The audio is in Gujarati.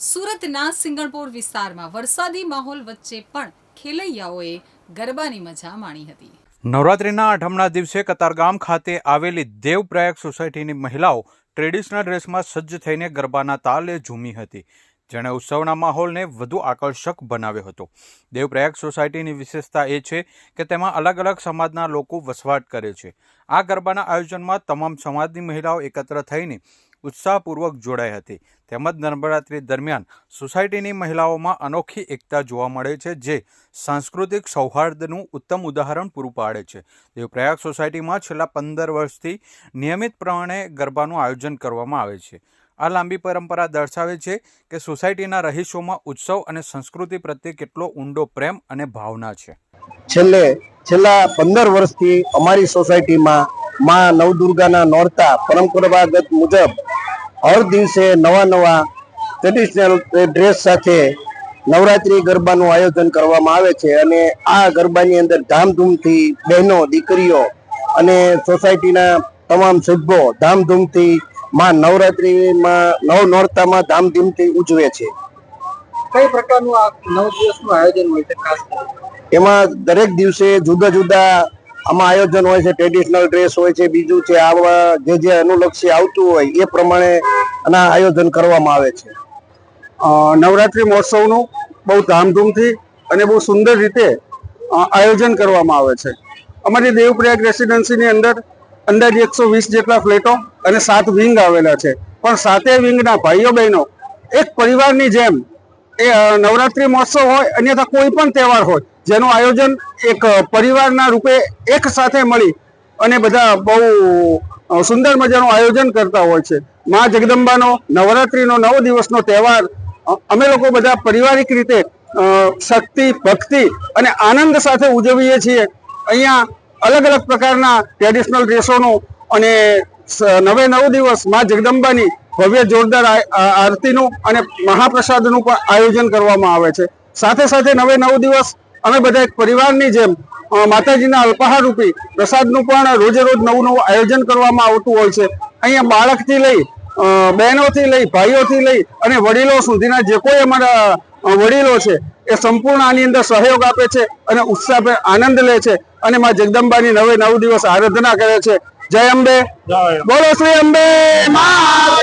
સુરતના સિંગણપોર વિસ્તારમાં વરસાદી માહોલ વચ્ચે પણ ખેલૈયાઓએ ગરબાની મજા માણી હતી. નવરાત્રિના આઠમના દિવસે કતારગામ ખાતે આવેલી દેવપ્રયાગ સોસાયટીની મહિલાઓ ટ્રેડિશનલ ડ્રેસમાં સજ્જ થઈને ગરબાના તાલે ઝૂમી હતી. જેણે ઉત્સવના માહોલને વધુ આકર્ષક બનાવ્યો હતો. દેવપ્રયાગ સોસાયટીની વિશેષતા એ છે કે તેમાં અલગ અલગ સમાજના લોકો વસવાટ કરે છે. આ ગરબાના આયોજનમાં તમામ સમાજની મહિલાઓ એકત્ર થઈને ઉત્સાહપૂર્વક જોડાઈ હતી. તેમજ નવરાત્રિ દરમિયાન સોસાયટીની મહિલાઓમાં અનોખી એકતા જોવા મળે છે, જે સાંસ્કૃતિક સૌહાર્દનું ઉત્તમ ઉદાહરણ પૂરું પાડે છે. દેવપ્રયાગ સોસાયટીમાં છેલ્લા પંદર વર્ષથી નિયમિત પ્રમાણે ગરબાનું આયોજન કરવામાં આવે છે. આ લાંબી પરંપરા દર્શાવે છે કે સોસાયટીના રહીશોમાં ઉત્સવ અને સંસ્કૃતિ પ્રત્યે કેટલો ઊંડો પ્રેમ અને ભાવના છે. છેલ્લે, છેલ્લા પંદર વર્ષથી અમારી સોસાયટીમાં માં નવદુર્ગાના નોરતા પરંપરાગત મુજબ હર દિવસે નવા નવા ટ્રેડિશનલ ડ્રેસ સાથે નવરાત્રી ગરબાનું આયોજન કરવામાં આવે છે અને આ ગરબાની અંદર ધામધૂમથી બહેનો, દીકરીઓ અને સોસાયટીના તમામ સભ્યો ધામધૂમથી માં નવરાત્રિમાં નવ નોરતામાં ધામધૂમથી ઉજવે છે. કઈ પ્રકારનું આ નવ દિવસનું આયોજન હોય છે ખાસ એમાં દરેક દિવસે જુદા જુદા આમાં આયોજન હોય છે ટ્રેડિશનલ ડ્રેસ હોય છે બીજું છે આવા જે જે અનુલક્ષી આવતું હોય એ પ્રમાણે આના આયોજન કરવામાં આવે છે. નવરાત્રિ મહોત્સવનું બહુ ધામધૂમથી અને બહુ સુંદર રીતે આયોજન કરવામાં આવે છે. અમારી દેવપ્રયાગ રેસિડેન્સીની અંદર અંદાજે એકસો વીસ જેટલા ફ્લેટો અને સાત વિંગ આવેલા છે. પણ સાતે વિંગના ભાઈઓ બહેનો, એક પરિવારની જેમ એ નવરાત્રિ મહોત્સવ હોય અન્યથા કોઈ પણ તહેવાર હોય, જેનું આયોજન એક પરિવારના રૂપે એક સાથે મળી અને બધા બહુ સુંદર મજાનું આયોજન કરતા હોય છે. મા જગદંબાનો નવરાત્રિનો નવ દિવસનો તહેવાર અમે લોકો બધા પારિવારિક રીતે શક્તિ, ભક્તિ અને આનંદ સાથે ઉજવીએ છીએ. અહીંયા અલગ અલગ પ્રકારના ટ્રેડિશનલ ડ્રેસોનું અને નવે નવ દિવસ મા જગદંબાની ભવ્ય જોરદાર આરતીનું અને મહાપ્રસાદનું પણ આયોજન કરવામાં આવે છે. સાથે સાથે નવે નવ દિવસ અમે બધા એક પરિવારની જેમ માતાજીના અલ્પાહાર રૂપી પ્રસાદનું પણ રોજે રોજ નવું નવું આયોજન કરવામાં આવતું હોય છે. અહીંયા બાળકથી લઈ બહેનોથી લઈ, ભાઈઓથી લઈ અને વડીલો સુધીના જે કોઈ અમારા વડીલો છે, એ સંપૂર્ણ આની અંદર સહયોગ આપે છે અને ઉત્સાહ આનંદ લે છે અને માં જગદંબાની નવે નવ દિવસ આરાધના કરે છે. જય અંબે. બોલો શ્રી અંબે. મા